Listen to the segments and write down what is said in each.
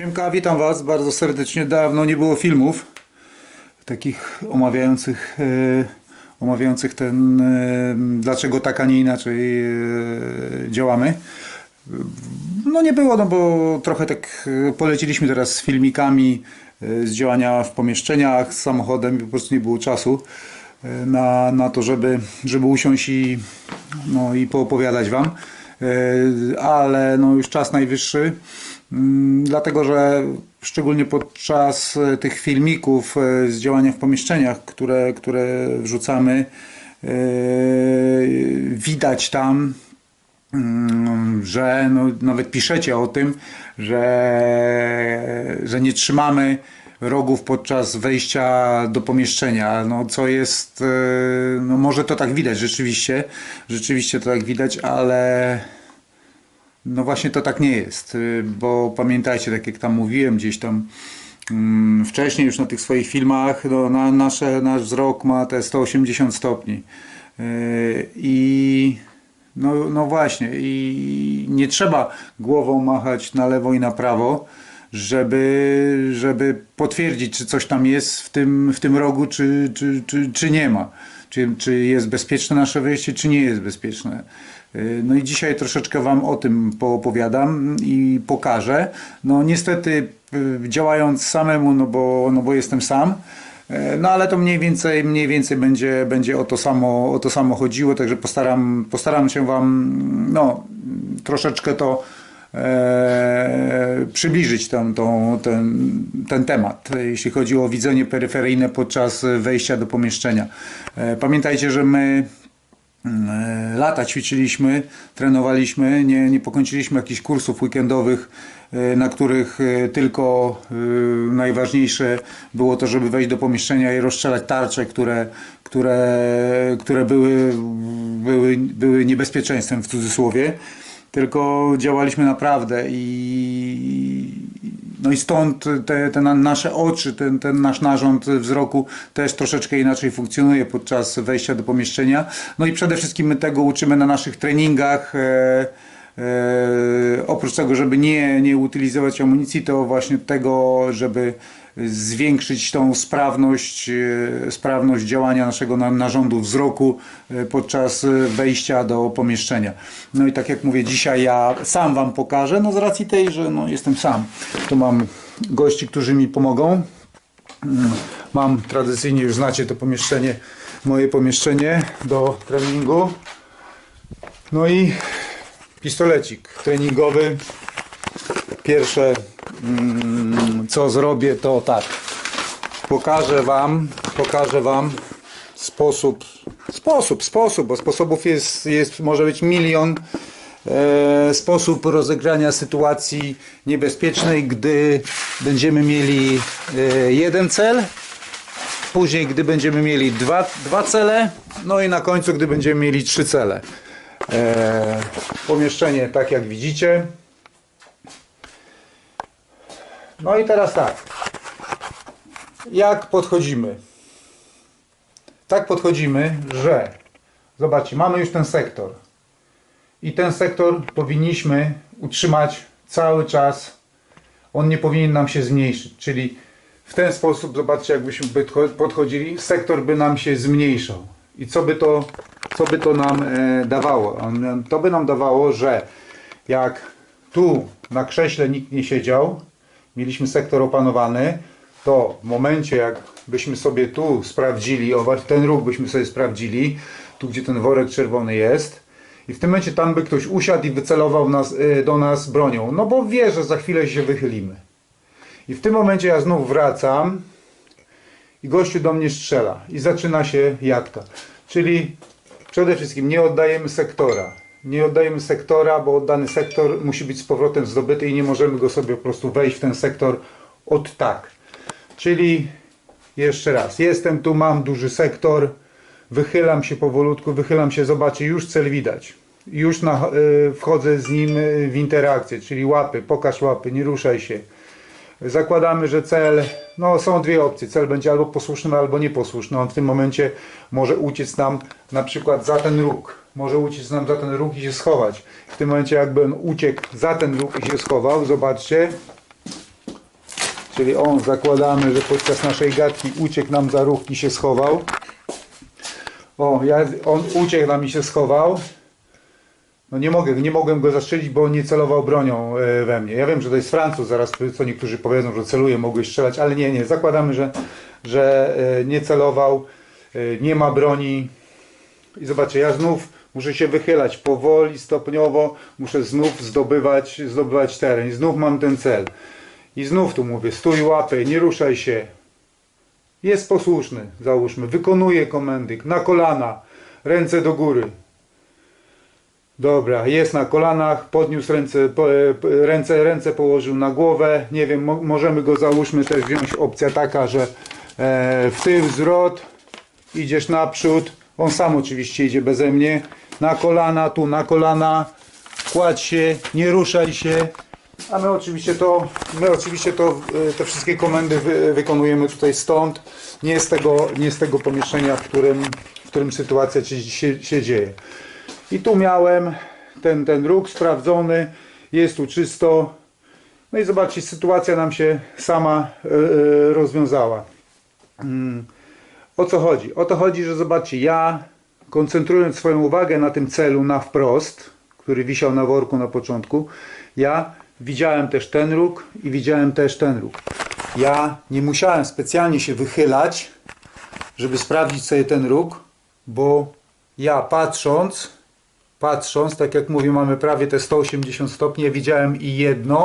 Siemka, witam Was bardzo serdecznie. Dawno nie było filmów takich omawiających, e, omawiających ten, e, dlaczego tak, a nie inaczej e, działamy. No nie było, no bo trochę tak poleciliśmy teraz z filmikami z działania w pomieszczeniach, z samochodem i po prostu nie było czasu na, na to, żeby, żeby usiąść i, no, i poopowiadać Wam. E, Ale no już czas najwyższy, mm, dlatego że szczególnie podczas e, tych filmików e, z działania w pomieszczeniach, które, które wrzucamy, widać tam Mm, że no, nawet piszecie o tym, że, że nie trzymamy rogów podczas wejścia do pomieszczenia, no co jest, e, no może to tak widać rzeczywiście, rzeczywiście to tak widać, ale no właśnie to tak nie jest, y, bo pamiętajcie, tak jak tam mówiłem gdzieś tam mm, wcześniej już na tych swoich filmach, no, na, nasze, nasz wzrok ma te 180 stopni. Yy, i no, no właśnie i nie trzeba głową machać na lewo i na prawo, żeby, żeby potwierdzić, czy coś tam jest w tym, w tym rogu, czy, czy, czy, czy nie ma. Czy, czy jest bezpieczne nasze wejście, czy nie jest bezpieczne. Yy, No i dzisiaj troszeczkę Wam o tym poopowiadam i pokażę. No niestety yy, działając samemu, no bo, no bo jestem sam, E, No ale to mniej więcej, mniej więcej będzie, będzie o, to samo, o to samo chodziło, także postaram, postaram się Wam no, troszeczkę to e, przybliżyć ten, tą, ten, ten temat, jeśli chodzi o widzenie peryferyjne podczas wejścia do pomieszczenia. E, pamiętajcie, że my E, lata ćwiczyliśmy, trenowaliśmy, nie, nie pokończyliśmy jakichś kursów weekendowych, na których tylko najważniejsze było to, żeby wejść do pomieszczenia i rozstrzelać tarcze, które, które, które były, były, były niebezpieczeństwem w cudzysłowie. Tylko działaliśmy naprawdę i, no i stąd te, te na- nasze oczy, ten, ten nasz narząd wzroku też troszeczkę inaczej funkcjonuje podczas wejścia do pomieszczenia. No i przede wszystkim my tego uczymy na naszych treningach. E, e, oprócz tego, żeby nie, nie utylizować amunicji, to właśnie tego, żeby zwiększyć tą sprawność, e, sprawność działania naszego na- narządu wzroku e, podczas e, wejścia do pomieszczenia. No i tak jak mówię, dzisiaj ja sam Wam pokażę, no z racji tej, że no jestem sam. Tu mam gości, którzy mi pomogą. Mm, Mam tradycyjnie, już znacie to pomieszczenie, moje pomieszczenie do treningu. No i pistolecik treningowy. Pierwsze co zrobię to tak. Pokażę wam, pokażę wam sposób, sposób, sposób, bo sposobów jest, jest może być milion. E, sposób rozegrania sytuacji niebezpiecznej, gdy będziemy mieli e, jeden cel, później gdy będziemy mieli dwa, dwa cele, no i na końcu gdy będziemy mieli trzy cele. E, pomieszczenie tak jak widzicie. No i teraz tak. Jak podchodzimy? Tak podchodzimy, że zobaczcie, mamy już ten sektor. I ten sektor powinniśmy utrzymać cały czas. On nie powinien nam się zmniejszyć. Czyli w ten sposób, zobaczcie, jakbyśmy podcho- podchodzili, sektor by nam się zmniejszał. I co by to, co by to nam e, dawało? To by nam dawało, że jak tu na krześle nikt nie siedział, mieliśmy sektor opanowany, to w momencie jak byśmy sobie tu sprawdzili, ten ruch byśmy sobie sprawdzili, tu gdzie ten worek czerwony jest, i w tym momencie tam by ktoś usiadł i wycelował nas, y, do nas bronią, no bo wie, że za chwilę się wychylimy. I w tym momencie ja znów wracam i gościu do mnie strzela i zaczyna się jadka. Czyli przede wszystkim nie oddajemy sektora. Nie oddajemy sektora, bo oddany sektor musi być z powrotem zdobyty i nie możemy go sobie po prostu wejść w ten sektor od tak. Czyli jeszcze raz, jestem tu, mam duży sektor, wychylam się powolutku, wychylam się, zobaczcie, już cel widać. Już na, y, wchodzę z nim y, w interakcję, czyli łapy, pokaż łapy, nie ruszaj się. Zakładamy, że cel, no są dwie opcje, cel będzie albo posłuszny, albo nieposłuszny. On w tym momencie może uciec nam na przykład za ten róg. Może uciec nam za ten róg i się schować. W tym momencie jakby on uciekł za ten róg i się schował, zobaczcie, Czyli on zakładamy, że podczas naszej gadki uciekł nam za ruch i się schował. O, ja, on uciekł nam i się schował. No nie mogę, nie mogłem go zastrzelić, bo nie celował bronią e, we mnie. Ja wiem, że to jest Francuz, zaraz co niektórzy powiedzą, że celuje, mogłeś strzelać, ale nie, nie. Zakładamy, że, że e, nie celował, e, nie ma broni. I zobaczcie, ja znów muszę się wychylać powoli, stopniowo, muszę znów zdobywać, zdobywać teren. I znów mam ten cel. I znów tu mówię, stój łapy, nie ruszaj się. Jest posłuszny, załóżmy, wykonuje komendy, na kolana, ręce do góry. Dobra, jest na kolanach, podniósł ręce, e, ręce, ręce położył na głowę. Nie wiem, mo, możemy go załóżmy też wziąć opcja taka, że e, w tył zwrot, idziesz naprzód. On sam oczywiście idzie beze mnie. Na kolana, tu na kolana, kładź się, nie ruszaj się. A my oczywiście to, my oczywiście to, e, te wszystkie komendy wy, wykonujemy tutaj stąd, nie z tego, nie z tego pomieszczenia, w którym, w którym sytuacja się, się, dzieje. I tu miałem ten, ten róg sprawdzony, jest tu czysto. No i zobaczcie, sytuacja nam się sama e, e, rozwiązała. Mm. O co chodzi? O to chodzi, że zobaczcie, ja koncentrując swoją uwagę na tym celu na wprost, który wisiał na worku na początku, ja widziałem też ten róg i widziałem też ten róg. Ja nie musiałem specjalnie się wychylać, żeby sprawdzić sobie ten róg, bo ja patrząc, patrząc, tak jak mówię, mamy prawie te 180 stopni, ja widziałem i jedno,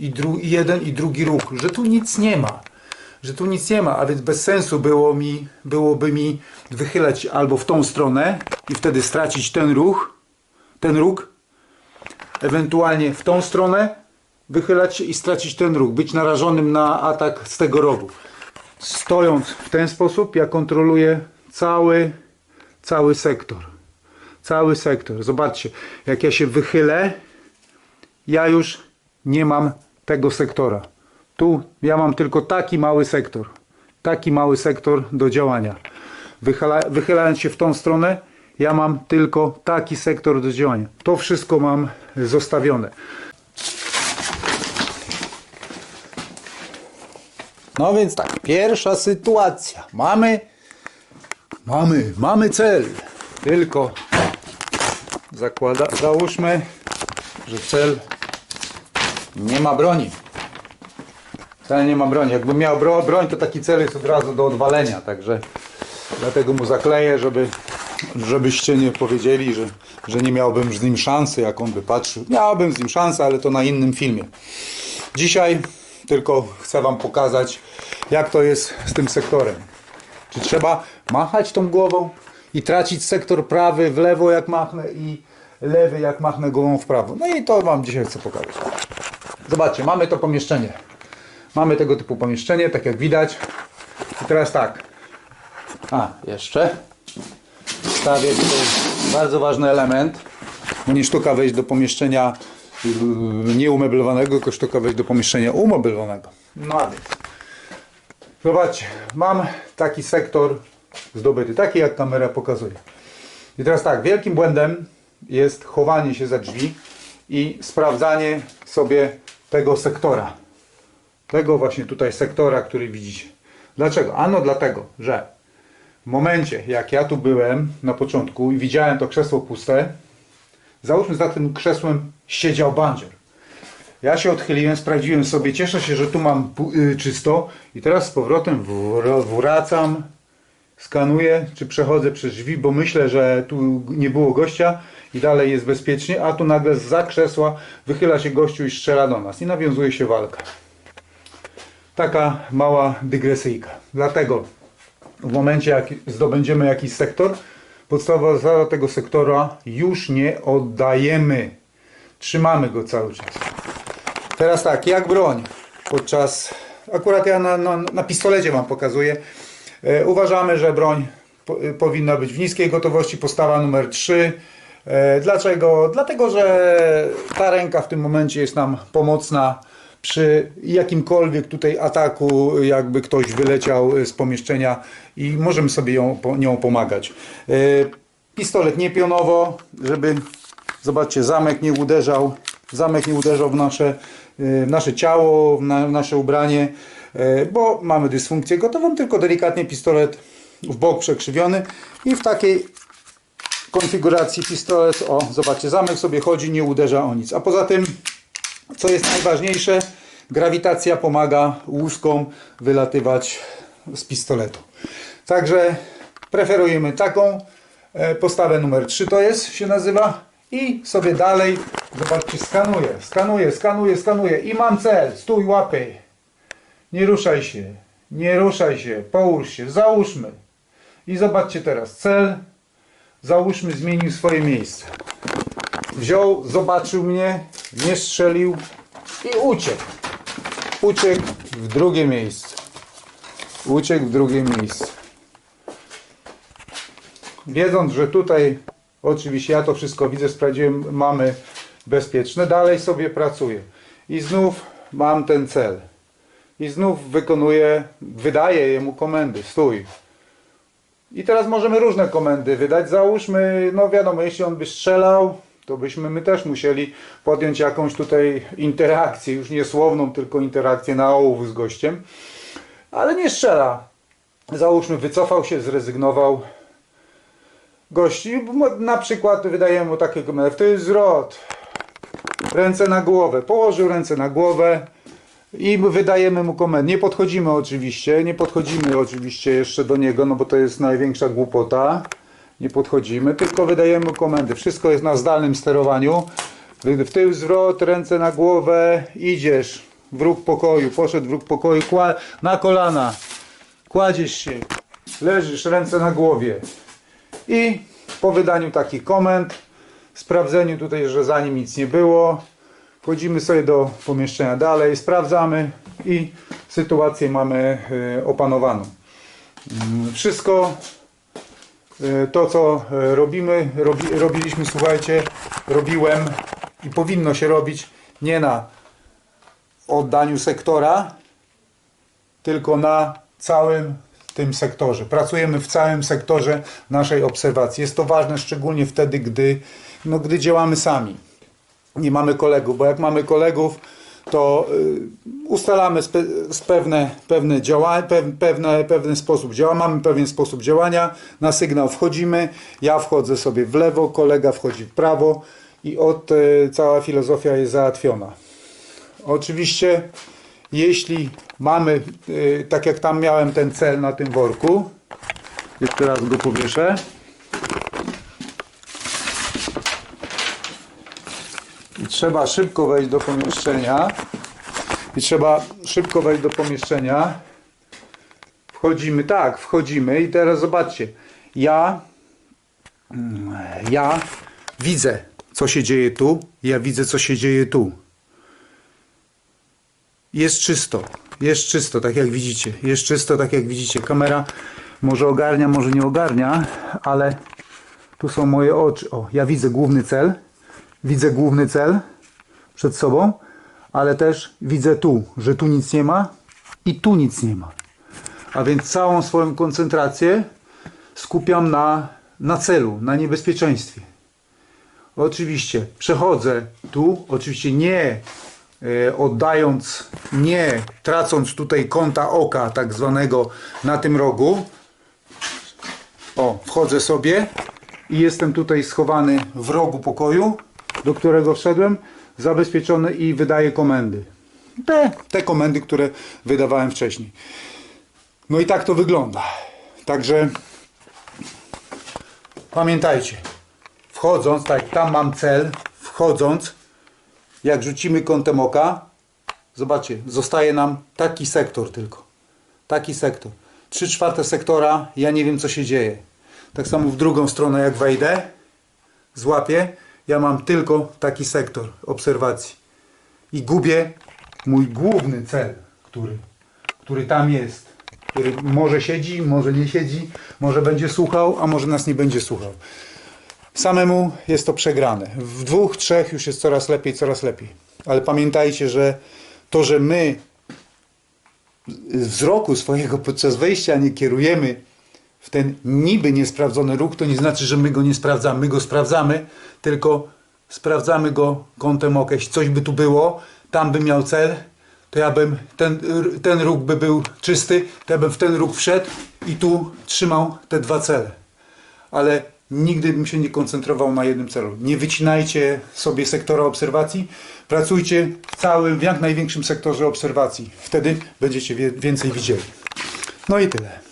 i, dru- i jeden, i drugi róg, że tu nic nie ma. Że tu nic nie ma, a więc bez sensu było mi, byłoby mi wychylać albo w tą stronę i wtedy stracić ten ruch, ten róg, ewentualnie w tą stronę, wychylać się i stracić ten ruch, być narażonym na atak z tego rogu. Stojąc w ten sposób, ja kontroluję cały, cały sektor. Cały sektor. Zobaczcie, jak ja się wychylę, ja już nie mam tego sektora. Tu ja mam tylko taki mały sektor. Taki mały sektor do działania. Wychyla, wychylając się w tą stronę, ja mam tylko taki sektor do działania. To wszystko mam zostawione. No więc tak, pierwsza sytuacja. Mamy, mamy, mamy cel. Tylko zakłada, załóżmy, że cel nie ma broni. Cel nie ma broni. Jakby miał bro, broń, to taki cel jest od razu do odwalenia. Także dlatego mu zakleję, żeby, żebyście nie powiedzieli, że, że nie miałbym z nim szansy, jak on by patrzył. Miałbym z nim szansę, ale to na innym filmie. Dzisiaj tylko chcę Wam pokazać, jak to jest z tym sektorem. Czy trzeba machać tą głową i tracić sektor prawy w lewo, jak machnę, i lewy, jak machnę głową w prawo. No i to Wam dzisiaj chcę pokazać. Zobaczcie, mamy to pomieszczenie. Mamy tego typu pomieszczenie, tak jak widać. I teraz tak. A, jeszcze. Stawię tutaj bardzo ważny element. Nie sztuka wejść do pomieszczenia yy, nieumeblowanego, tylko sztuka wejść do pomieszczenia umeblowanego. No a więc. Zobaczcie, mam taki sektor zdobyty, taki jak kamera pokazuje. I teraz tak, wielkim błędem jest chowanie się za drzwi i sprawdzanie sobie tego sektora. Tego właśnie tutaj sektora, który widzicie. Dlaczego? Ano dlatego, że w momencie, jak ja tu byłem na początku i widziałem to krzesło puste, załóżmy za tym krzesłem siedział bandzior. Ja się odchyliłem, sprawdziłem sobie, cieszę się, że tu mam y, czysto i teraz z powrotem wr- wracam, skanuję, czy przechodzę przez drzwi, bo myślę, że tu nie było gościa i dalej jest bezpiecznie, a tu nagle za krzesła wychyla się gościu i strzela do nas i nawiązuje się walka. Taka mała dygresyjka. Dlatego w momencie jak zdobędziemy jakiś sektor, podstawowa zasada tego sektora już nie oddajemy. Trzymamy go cały czas. Teraz tak, jak broń podczas, akurat ja na, na, na pistolecie Wam pokazuję, e, uważamy, że broń po, e, powinna być w niskiej gotowości, postawa numer 3. E, dlaczego? Dlatego, że ta ręka w tym momencie jest nam pomocna przy jakimkolwiek tutaj ataku, jakby ktoś wyleciał z pomieszczenia i możemy sobie ją, nią pomagać. E, Pistolet nie pionowo, żeby, zobaczcie, zamek nie uderzał, zamek nie uderzał w nasze w nasze ciało, w na, w nasze ubranie, e, bo mamy dysfunkcję gotową, tylko delikatnie pistolet w bok przekrzywiony i w takiej konfiguracji pistolet, o zobaczcie, zamek sobie chodzi, nie uderza o nic. A poza tym, co jest najważniejsze, grawitacja pomaga łuskom wylatywać z pistoletu. Także preferujemy taką e, postawę numer 3 to jest, się nazywa. I sobie dalej, zobaczcie, skanuję, skanuję, skanuję, skanuję. I mam cel, stój, łapy, nie ruszaj się, nie ruszaj się, połóż się, załóżmy. I zobaczcie teraz, cel, załóżmy zmienił swoje miejsce. Wziął, zobaczył mnie, nie strzelił i uciekł. Uciekł w drugie miejsce. Uciekł w drugie miejsce. Wiedząc, że tutaj oczywiście ja to wszystko widzę, sprawdziłem, mamy bezpieczne, dalej sobie pracuję. I znów mam ten cel. I znów wykonuję, wydaję jemu komendy. Stój, i teraz możemy różne komendy wydać. Załóżmy, no wiadomo, jeśli on by strzelał, to byśmy my też musieli podjąć jakąś tutaj interakcję, już nie słowną, tylko interakcję na ołów z gościem. Ale nie strzela. Załóżmy, wycofał się, zrezygnował. Gości, na przykład wydajemy mu takie komendy. To jest zwrot. Ręce na głowę. Położył ręce na głowę. I wydajemy mu komendę. Nie podchodzimy oczywiście, nie podchodzimy oczywiście jeszcze do niego, no bo to jest największa głupota. Nie podchodzimy, tylko wydajemy komendy. Wszystko jest na zdalnym sterowaniu. W tył zwrot, ręce na głowę, idziesz. Wróg pokoju, poszedł wróg pokoju, kła- na kolana. Kładziesz się, leżysz, ręce na głowie. I po wydaniu takich komend, sprawdzeniu tutaj, że za nim nic nie było, Wchodzimy sobie do pomieszczenia dalej, sprawdzamy i sytuację mamy e, opanowaną. Mm, Wszystko to, co e, robimy, robi, robiliśmy, słuchajcie, robiłem i powinno się robić nie na oddaniu sektora, tylko na całym tym sektorze. Pracujemy w całym sektorze naszej obserwacji. Jest to ważne szczególnie wtedy, gdy, no, gdy działamy sami nie mamy kolegów, bo jak mamy kolegów, to y, ustalamy pewne, pewne działania, pewne, pewien sposób działania, mamy pewien sposób działania, na sygnał wchodzimy, ja wchodzę sobie w lewo, kolega wchodzi w prawo i od y, cała filozofia jest załatwiona. Oczywiście, jeśli mamy, y, tak jak tam miałem ten cel na tym worku, jeszcze raz go powieszę, I trzeba szybko wejść do pomieszczenia. I trzeba szybko wejść do pomieszczenia. Wchodzimy, tak, wchodzimy i teraz zobaczcie. Ja, mm, ja widzę, co się dzieje tu. Ja widzę, co się dzieje tu. Jest czysto. Jest czysto, tak jak widzicie. Jest czysto, tak jak widzicie. Kamera może ogarnia, może nie ogarnia, ale tu są moje oczy. O, ja widzę główny cel widzę główny cel przed sobą, ale też widzę tu, że tu nic nie ma i tu nic nie ma. A więc całą swoją koncentrację skupiam na, na celu, na niebezpieczeństwie. Oczywiście przechodzę tu, oczywiście nie e, oddając, nie tracąc tutaj kąta oka tak zwanego na tym rogu. O, wchodzę sobie i jestem tutaj schowany w rogu pokoju do którego wszedłem, zabezpieczony i wydaje komendy. Te, te komendy, które wydawałem wcześniej. No i tak to wygląda. Także pamiętajcie, wchodząc, tak tam mam cel, wchodząc, jak rzucimy kątem oka, zobaczcie, zostaje nam taki sektor tylko. Taki sektor. Trzy czwarte sektora, ja nie wiem co się dzieje. Tak samo w drugą stronę jak wejdę, złapię, ja mam tylko taki sektor obserwacji i gubię mój główny cel, który, który tam jest, który może siedzi, może nie siedzi, może będzie słuchał, a może nas nie będzie słuchał. Samemu jest to przegrane. W dwóch, trzech już jest coraz lepiej, coraz lepiej. Ale pamiętajcie, że to, że my wzroku swojego podczas wejścia nie kierujemy w ten niby niesprawdzony ruch, to nie znaczy, że my go nie sprawdzamy. My go sprawdzamy, tylko sprawdzamy go kątem oka. Coś by tu było, tam bym miał cel, to ja bym, ten, ten róg by był czysty, to ja bym w ten róg wszedł i tu trzymał te dwa cele. Ale nigdy bym się nie koncentrował na jednym celu. Nie wycinajcie sobie sektora obserwacji, pracujcie w całym, w jak największym sektorze obserwacji. Wtedy będziecie więcej widzieli. No i tyle.